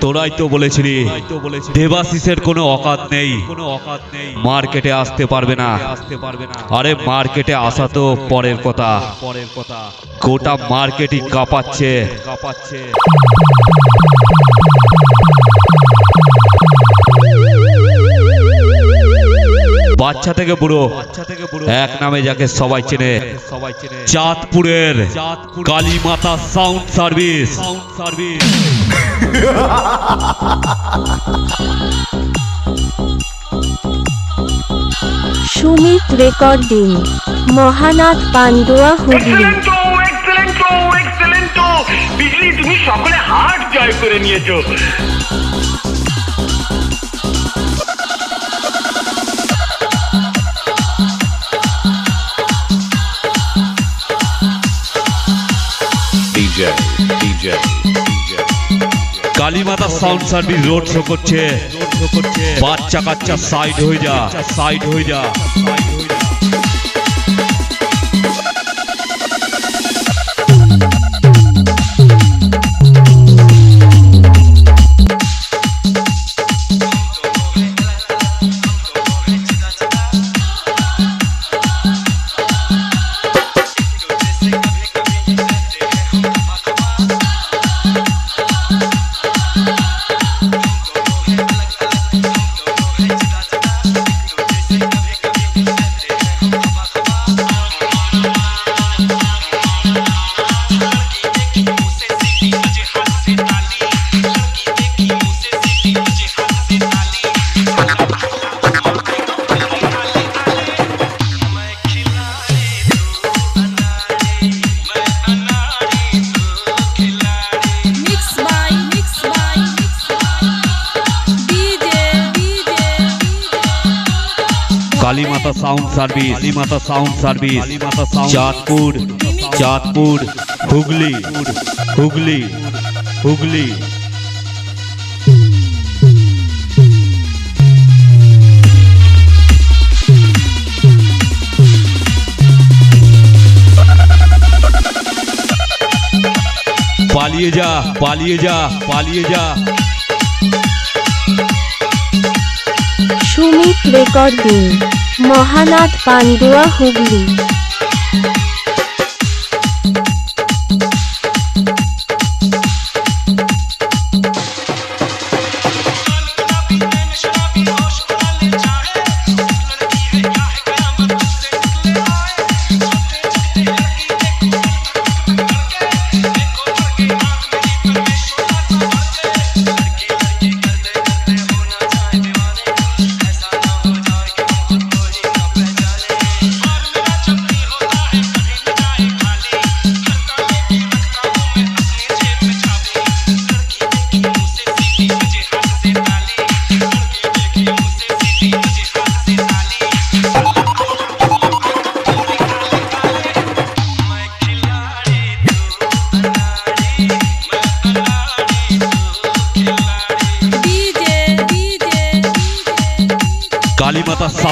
তোরাই তো বলেছিলি, দেবাশিসের কোনো অকাত নেই। কোনো অকাত নেই মার্কেটে আসতে পারবে না। আসতে পারবে না আরে মার্কেটে আসা তো পরের কথা। পরের কথা গোটা মার্কেটই কাঁপাচ্ছে কাঁপাচ্ছে। বাচ্চা থেকে বুড়ো। এক নামে যাকে সবাই চেনে। চাঁদপুরের Kalimata sound service sound service Sumit recording Mahanath Pandua Hooghly. বিজলি তুমি সকলে হাট জয় করে নিয়েছো। DJ, DJ, DJ. Kalimata sound service road show করছে। বাচ্চা কাচ্চা সাইড হয়ে যা সাইড হয়ে যা। Kalimata sound service Kalimata sound service Chandpur Chandpur Hooghly Hooghly Hooghly পালিয়ে যা পালিয়ে যা পালিয়ে যা সুমিত রেকর্ডিং মহানাথ পান্ডুয়া হুগলি।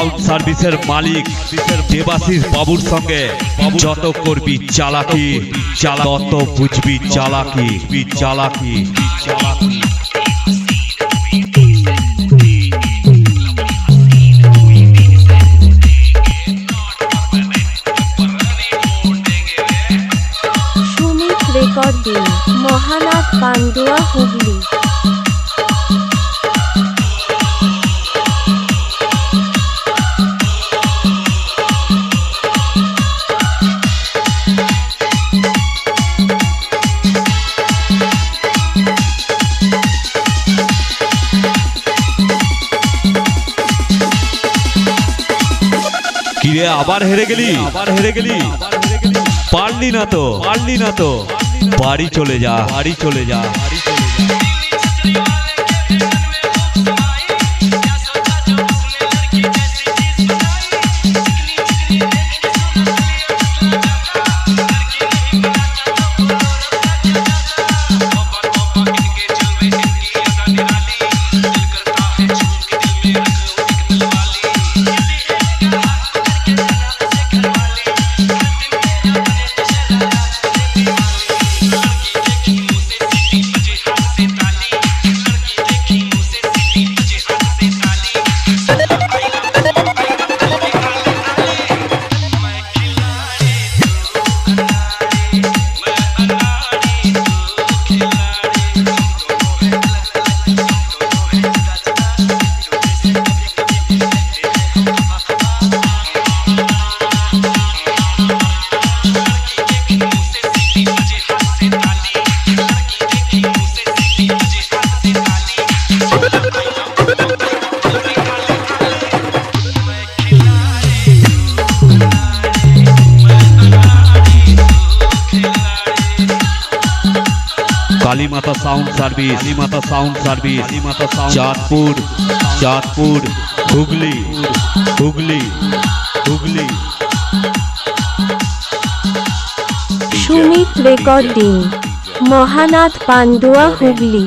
সাউন্ড সার্ভিসের মালিক দেবাশিস বাবুর সঙ্গে। যত করবি চালাকি চালা তত বুঝবি চালাকি চালাকি। মহানাথ পান্ডুয়া হুগলি। কিরে আবার হেরে গেলি। আবার হেরে গেলি। পারলি না তো পারলি না তো। বাড়ি চলে যা বাড়ি চলে যা বাড়ি চলে যা। Kalimata sound service Kalimata sound service Kalimata sound Chandpur Chandpur Hooghly Hooghly Hooghly Sumit recording Mahanath Pandua Hooghly.